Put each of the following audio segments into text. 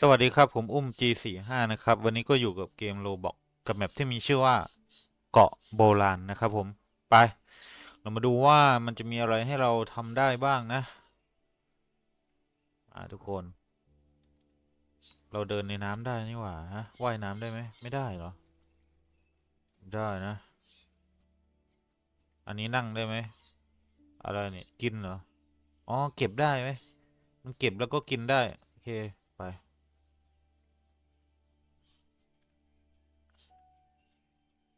สวัสดีครับ ผมอุ้ม G45 นะครับ วันนี้ก็อยู่กับเกมโ o บอกกับแมปที่มีชื่อว่าเกาะโบราณนะครับผม ไป เรามาดูว่ามันจะมีอะไรให้เราทำได้บ้างนะอ่าทุกคน เราเดินในน้ำได้นี่หว่าฮะว่ายน้ำได้ไหมไม่ได้เหรอ ได้นะ อันนี้นั่งได้ไหมอะไรเนี่ยกินเหรอ อ๋อ เก็บได้ไหมมันเก็บแล้วก็กินได้ โอเค ไป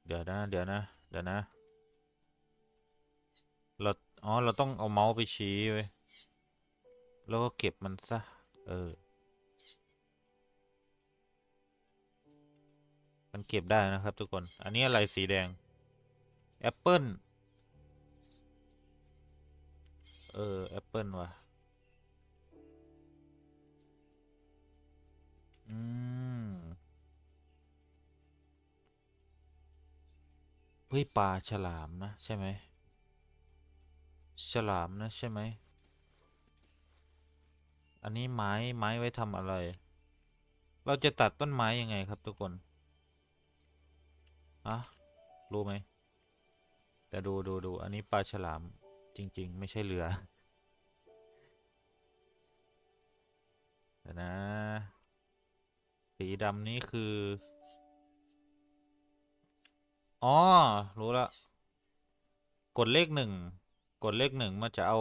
เดี๋ยวนะ เดี๋ยวนะ เดี๋ยวนะ เรา อ๋อ เราต้องเอาเมาส์ไปชี้ไว้ยแล้วก็เก็บมันซะ เออ มันเก็บได้นะครับทุกคน อันนี้อะไรสีแดง แอปเปิลเออ แอปเปิลว่ะ อืม เฮ้ยปลาฉลามนะใช่ไหมฉลามนะใช่ไหมอันนี้ไม้ไม้ไว้ทำอะไร เราจะตัดต้นไม้ยังไงครับทุกคนอะรู้ไหม แต่ดูดูดูอันนี้ปลาฉลามจริง ๆ ไม่ใช่เรือเดี๋ยวนะ สีดำนี้คือ อ๋อ รู้ละ กดเลขหนึ่ง กดเลขหนึ่งมันจะเอา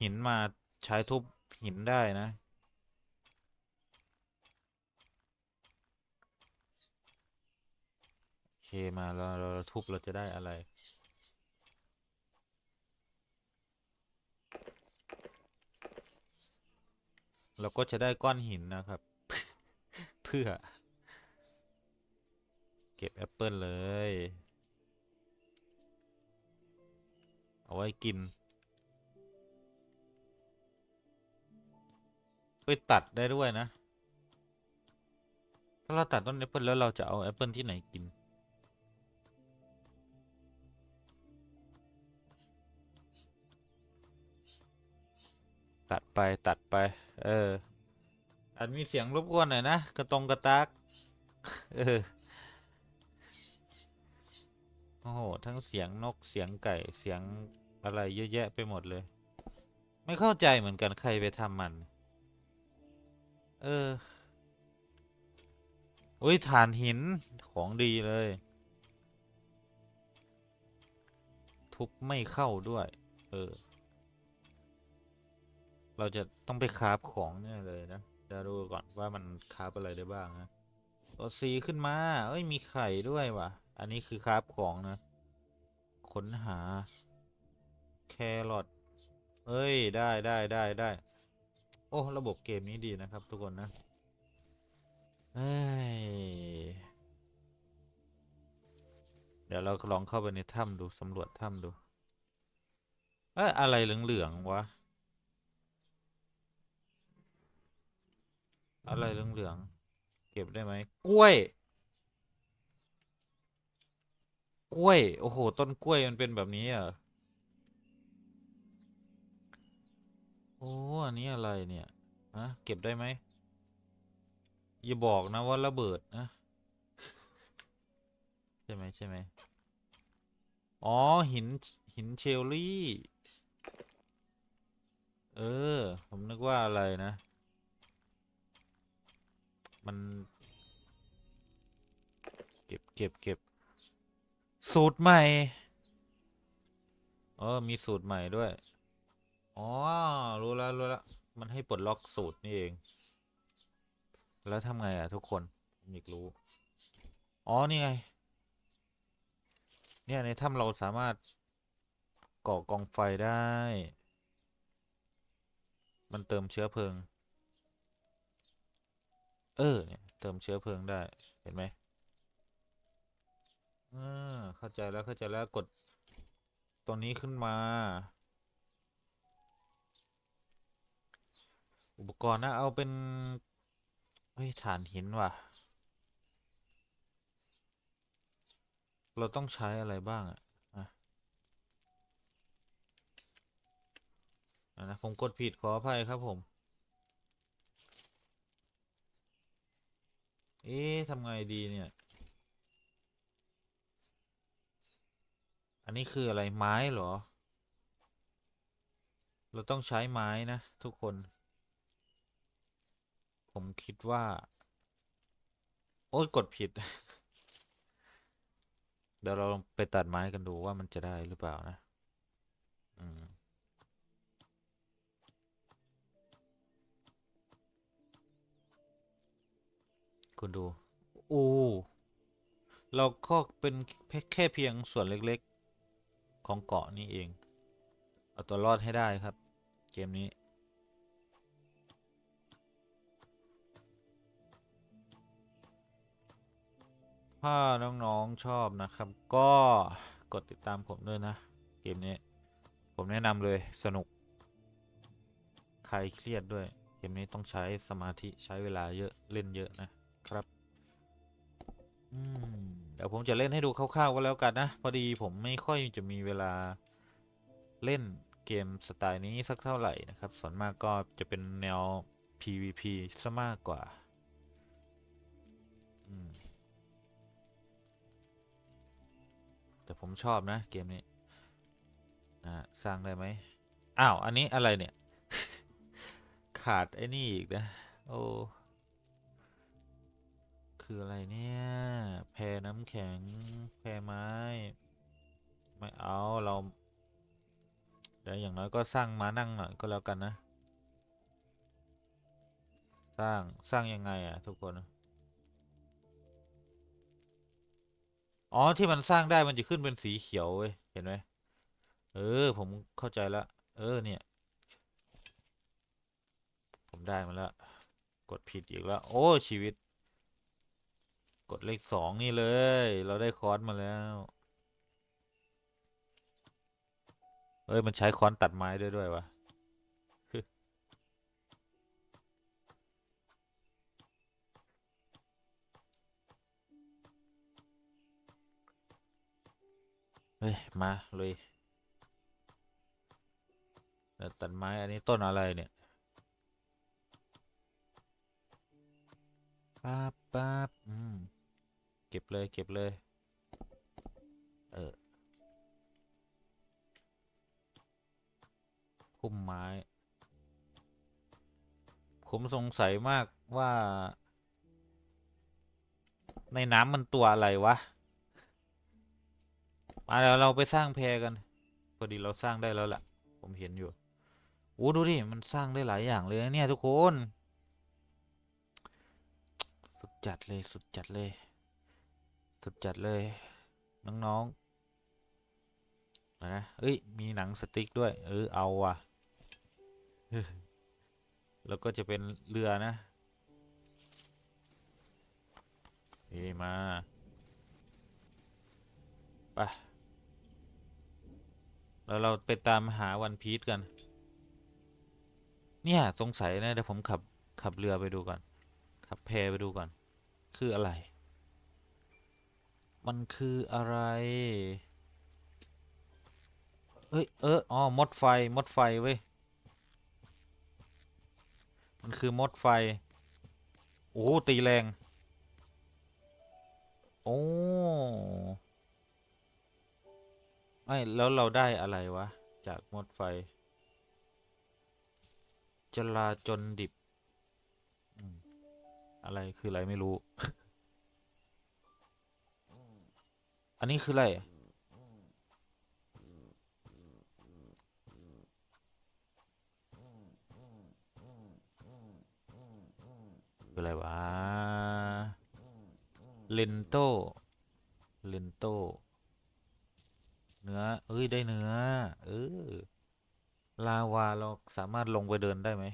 หินมาใช้ทุบหินได้นะ โอเคมาเราเราเราทุบเราจะได้อะไร เราก็จะได้ก้อนหินนะครับ เพื่อ ก็บแอปเปิลเลย เอาไว้กินไปตัดได้ด้วยนะ ถ้าเราตัดต้นแอปเปิลแล้วเราจะเอาแอปเปิลที่ไหนกิน ตัดไปตัดไป เอออาจมีเสียงรบกวนหน่อยนะ กระตรงกระตาก เออ โอ้โห ทั้งเสียงนกเสียงไก่เสียงอะไรเยอะแยะไปหมดเลย ไม่เข้าใจเหมือนกันใครไปทำมัน เออโอ้ยถ่านหินของดีเลย ทุบไม่เข้าด้วย เออ เราจะต้องไปคราฟของเนี่ยเลยนะจะดูก่อนว่ามันคราฟอะไรได้บ้างนะตัวซีขึ้นมา เอ้ยมีไข่ด้วยว่ะ อันนี้คือคราฟของนะ ค้นหา แครอทเอ้ย ได้ได้ได้ได้ โอ้ ระบบเกมนี้ดีนะครับทุกคนนะเอ้ย เดี๋ยวเราลองเข้าไปในถ้ำดูสำรวจถ้ำดู เอ้ย อะไรเหลืองๆวะ อะไรเหลืองๆเก็บได้ไหมกล้วย กล้วย โอ้โห ต้นกล้วยมันเป็นแบบนี้เหรอโอ้อันนี้อะไรเนี่ยฮะเก็บได้ไหมอย่าบอกนะว่าระเบิดนะใช่ไหมใช่ไหมอ๋อหินหินเชลลี่ เออ ผมนึกว่าอะไรนะ มัน เก็บเก็บเก็บ สูตรใหม่ เออ มีสูตรใหม่ด้วย อ๋อ รู้แล้วรู้แล้วมันให้ปลดล็อกสูตรนี่เอง แล้วทำไงอะทุกคนผมอยากรู้ อ๋อ นี่ไง เนี่ยในถ้ำเราสามารถก่อกองไฟได้ มันเติมเชื้อเพลิง เออ เนี่ย เติมเชื้อเพลิงได้ เห็นไหม อ่าเข้าใจแล้วเข้าใจแล้วกดตัวนี้ขึ้นมา อุปกรณ์นะเอาเป็นเฮ้ยถ่านหินว่ะ เราต้องใช้อะไรบ้างอะอะอะนะผมกดผิดขออภัยครับผม เอ๊ะทำไงดีเนี่ย นนี้คืออะไรไม้เหรอ เราต้องใช้ไม้นะ ทุกคน ผมคิดว่า โอ้ยกดผิด เดี๋ยวเราไปตัดไม้กันดูว่ามันจะได้หรือเปล่านะ อืมคุณดู โอ้ เราก็เป็นแค่เพียงส่วนเล็ก ของเกาะนี้เอง เอาตัวรอดให้ได้ครับ เกมนี้ ถ้าน้องๆชอบนะครับ ก็กดติดตามผมด้วยนะ เกมนี้ ผมแนะนำเลยสนุก ใครเครียดด้วย เกมนี้ต้องใช้สมาธิใช้เวลาเยอะเล่นเยอะนะครับ อืม ดี๋ยวผมจะเล่นให้ดูคร่าวๆก็แล้วกันนะ พอดีผมไม่ค่อยจะมีเวลาเล่นเกมสไตล์นี้สักเท่าไหร่นะครับ ส่วนมากก็จะเป็นแนว PVP ซะมากกว่าแต่ผมชอบนะเกมนี้นะสร้างได้ไหมอ้าว อันนี้อะไรเนี่ย ขาดไอ้นี่อีกนะ โอ้ คืออะไรเนี่ย แพน้ำแข็ง แพไม้ ไม่เอาเรา เดี๋ยวอย่างน้อยก็สร้างมานั่งหน่อยก็แล้วกันนะ สร้างสร้างยังไงอะทุกคน อ๋อที่มันสร้างได้มันจะขึ้นเป็นสีเขียวเว้ย เห็นไหมเออ ผมเข้าใจละ เออเนี่ย ผมได้มาแล้ว กดผิดอีกแล้ว โอ้ชีวิต กดเลขสองนี่เลย เราได้ค้อนมาแล้วเอ้ย มันใช้ค้อนตัดไม้ด้วยด้วยวะเฮ้ย มาเลยตัดไม้ อันนี้ต้นอะไรเนี่ยป๊าบป๊บอืม เก็บเลยเก็บเลย เออพุ่มไม้ ผมสงสัยมากว่า ในน้ำมันตัวอะไรวะ มาเดี๋ยวเราไปสร้างแพกันพอดีเราสร้างได้แล้วแหละผมเห็นอยู่โอ้ดูดิ มันสร้างได้หลายอย่างเลยเนี่ยทุกคน สุดจัดเลย สุดจัดเลย สุดจัดเลย น้องๆนะเอ้ย มีหนังสติ๊กด้วย เออ เอาว่ะ แล้วก็จะเป็นเรือนะเอมาไปแล้วเราไปตามหาวันพีชกัน เนี่ย สงสัยนะเดี๋ยวผมขับขับเรือไปดูก่อน ขับแพไปดูก่อน คืออะไร มันคืออะไร เอ้ย เออ อ๋อ มดไฟ มดไฟ เว้ย มันคือมดไฟ โอ้ตีแรง โอ้ไม่แล้วเราได้อะไรวะ จากมดไฟ จลาจลดิบ อะไรคืออะไรไม่รู้ อันนี้คืออะไร คืออะไรวะ เลนโต เลนโต เนื้อ เอ้ย ได้เนื้อ เออ ลาวา เราสามารถลงไปเดินได้ไหม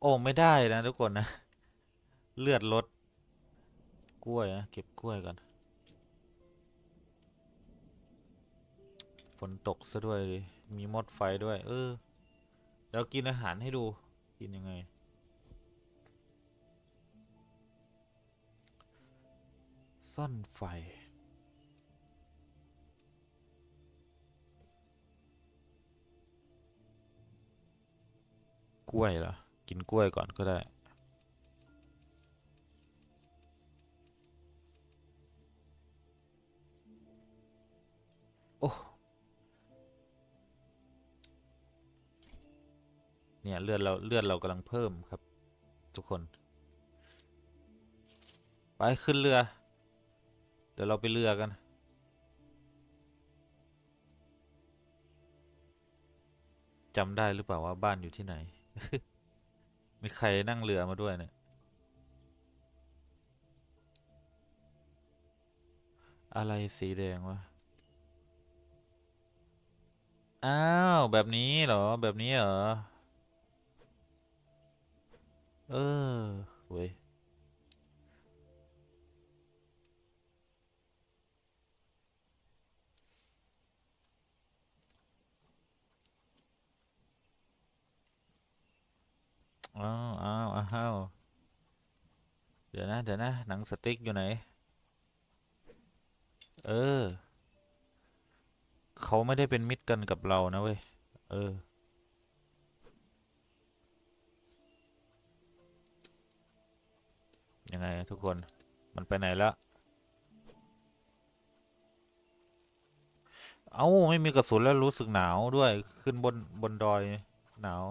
โอ้ ไม่ได้นะทุกคนนะ เลือดลด กล้วยนะ เก็บกล้วยก่อน นตกซะด้วย มีมดไฟด้วย เออ แล้วกินอาหารให้ดู กินยังไง ซ่อนไฟ กล้วยเหรอ กินกล้วยก่อนก็ได้โอ้ เนี่ยเลือดเราเลือดเรากำลังเพิ่มครับ ทุกคน ไปขึ้นเรือ เดี๋ยวเราไปเรือกัน จำได้หรือเปล่าว่าบ้านอยู่ที่ไหน มีใครนั่งเรือมาด้วยเนี่ย อะไรสีแดงวะอ้าว แบบนี้เหรอแบบนี้เหรอ เออเว้ยอ้าวอ้าวอ้าวเดี๋ยวนะเดี๋ยวนะ หนังสติ๊กอยู่ไหน เออ เขาไม่ได้เป็นมิตรกันกับเรานะเว้ย เออ ยังไงทุกคนมันไปไหนแล้ว เอ้า ไม่มีกระสุนแล้วรู้สึกหนาวด้วยขึ้นบนบนดอยหนาว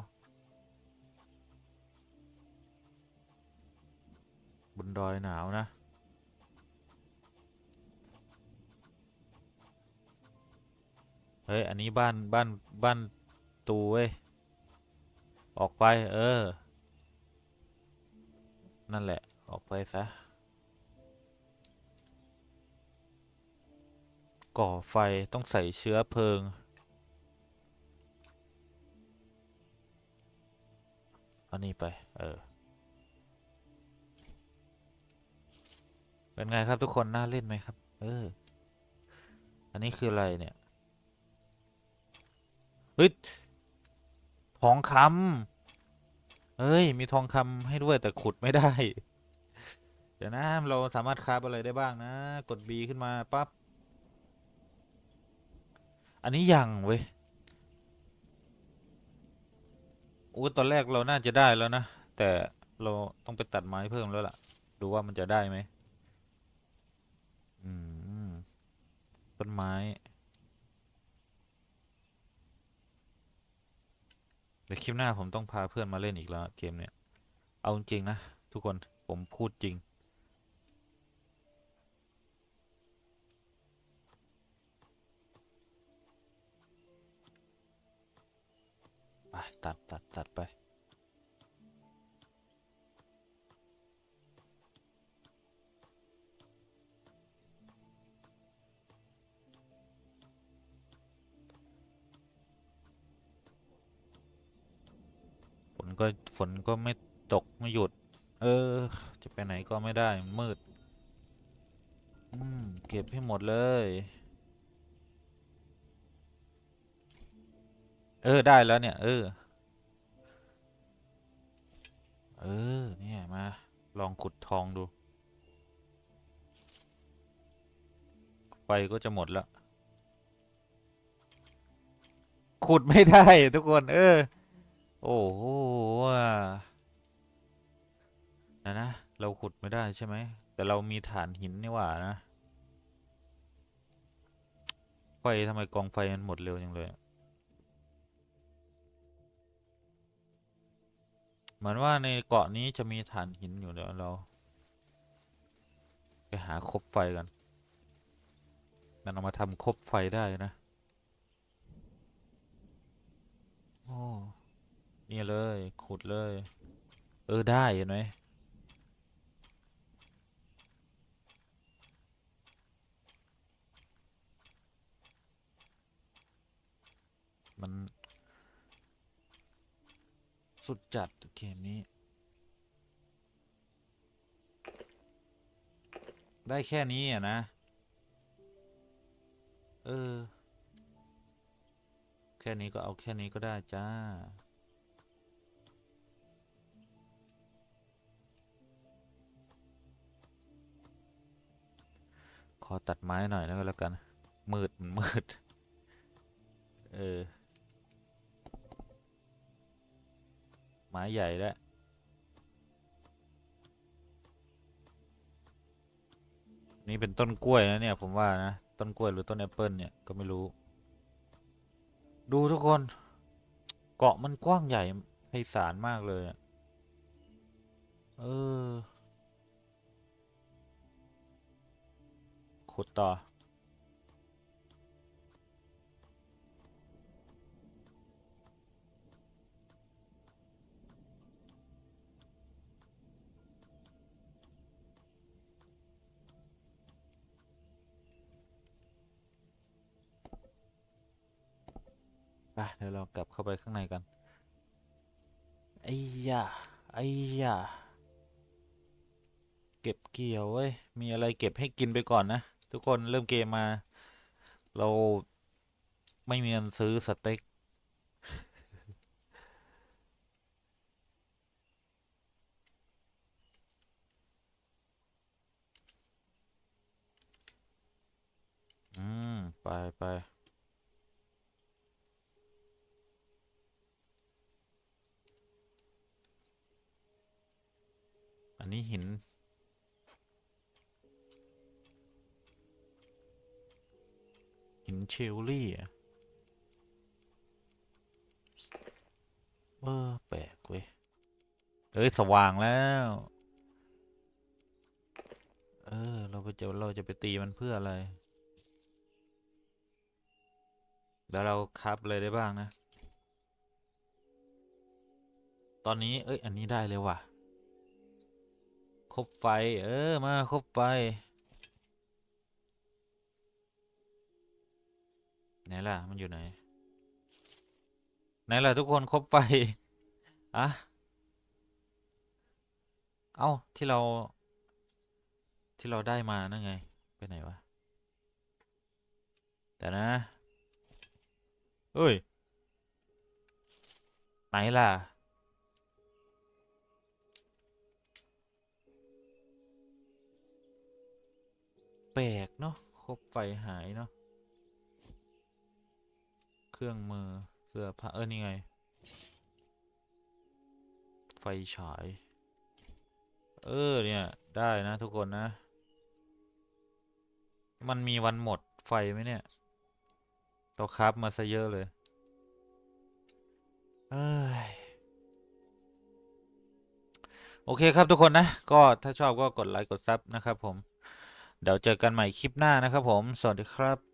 บนดอยหนาวนะเฮ้ย อันนี้บ้านบ้านบ้านตูเว้ย ออกไป เออ นั่นแหละ ออกไปซะ ก่อไฟต้องใส่เชื้อเพลิงอานี่ไป เออ เป็นไงครับทุกคน น่าเล่นไหมครับ เออ อันนี้คืออะไรเนี่ย เฮ้ย ทองคำเฮ้ย มีทองคำให้ด้วยแต่ขุดไม่ได้ เดี๋ยวนะเราสามารถคราฟอะไรได้บ้างนะ กด B ขึ้นมาปั๊บ อันนี้ยังเว้ยอู้ตอนแรกเราน่าจะได้แล้วนะ แต่เราต้องไปตัดไม้เพิ่มแล้วล่ะ ดูว่ามันจะได้ไหมอืมต้นไม้เดี๋ยวคลิปหน้าผมต้องพาเพื่อนมาเล่นอีกแล้วเกมเนี่ย เอาจริงนะทุกคนผมพูดจริง ตัดตัดตัดไป ฝนก็ฝนก็ไม่ตก ไม่หยุด เออ จะไปไหนก็ไม่ได้มืด อืม เก็บให้หมดเลย เออ ได้แล้วเนี่ย เออ เออ เนี่ย มา ลองขุดทองดูไฟก็จะหมดแล้ว ขุดไม่ได้ทุกคน เออ โอ้โหนะนะ เราขุดไม่ได้ใช่ไหม แต่เรามีฐานหินนี่หว่านะ ไฟทำไมกองไฟมันหมดเร็วจังเลยอะ เหมือนว่าในเกาะนี้จะมีฐานหินอยู่เดี๋ยวเรา ไปหาคบไฟกัน มันเอามาทำคบไฟได้นะ โอ้นี่เลยขุดเลย เออได้เห็นไหมมัน สุดจัดเกมนี้ ได้แค่นี้อะนะ เออ แค่นี้ก็เอาแค่นี้ก็ได้จ้า ขอตัดไม้หน่อยแล้วก็แล้วกัน มืด มันมืด เออ ไม้ใหญ่แล้วนี่เป็นต้นกล้วยนะเนี่ย ผมว่านะ ต้นกล้วยหรือต้นแอปเปิลเนี่ยก็ไม่รู้ ดูทุกคน เกาะมันกว้างใหญ่ไพศาลมากเลยเออขุดต่อ ไปเดี๋ยวเรากลับเข้าไปข้างในกันไอ้ยาไอ้ยาเก็บเกี่ยวเว้ย มีอะไรเก็บให้กินไปก่อนนะ ทุกคนเริ่มเกมมา เราไม่มีเงินซื้อสเต็กอืม ไปไป อันนี้หิน หินเชลลี่อะเออแปลกเว้ย เอ้ย สว่างแล้ว เออ เราไปจะเราจะไปตีมันเพื่ออะไร แล้วเราคับเลยได้บ้างนะ ตอนนี้ เอ้ย อันนี้ได้เลยว่ะ คบไฟ เออ มาคบไฟไหนล่ะ มันอยู่ไหน ไหนล่ะ ทุกคนคบไฟอะเอ้า ที่เรา ที่เราได้มานั่นไง ไปไหนวะ แต่นะ เอ้ย ไหนล่ะ แปลกเนาะคบไฟหายเนาะเครื่องมือเสื้อผ้าเออนี่ไง ไฟฉาย เออเนี่ยได้นะทุกคนนะ มันมีวันหมดไฟไหมเนี่ยเราคราฟมาซะเยอะเลยเอ้ยโอเคครับทุกคนนะ ก็ถ้าชอบก็กดไลค์กดซับนะครับผม เดี๋ยวเจอกันใหม่คลิปหน้านะครับผม สวัสดีครับ